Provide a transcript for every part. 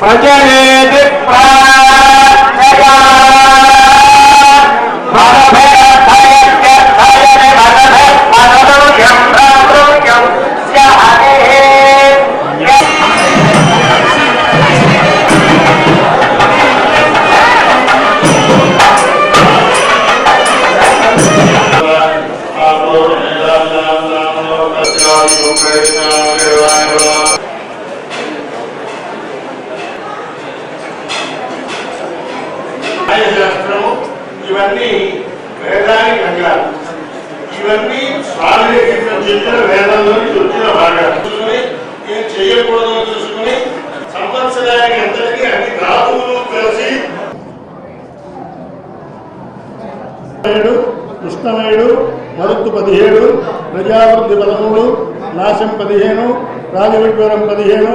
ప్రజలేది ప్రాణగా మనభయభయభయని మనభ ఇవన్నీ వేదానికి అంగాలు ఇవన్నీ స్వామి చెప్పిన వేదంలో వచ్చిన భాగాలు చూసుకుని ఏం చేయకూడదు చూసుకుని సంవత్సరానికి ఎంతటికి అన్ని ధాతువులు కలిసి కృష్ణమయుడు మరుత్తు పదిహేడు ప్రజావృద్ధి పదమూడు నాశం పదిహేను రాజవిడ్వరం పదిహేను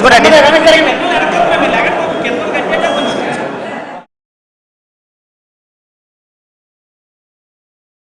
చూడండి.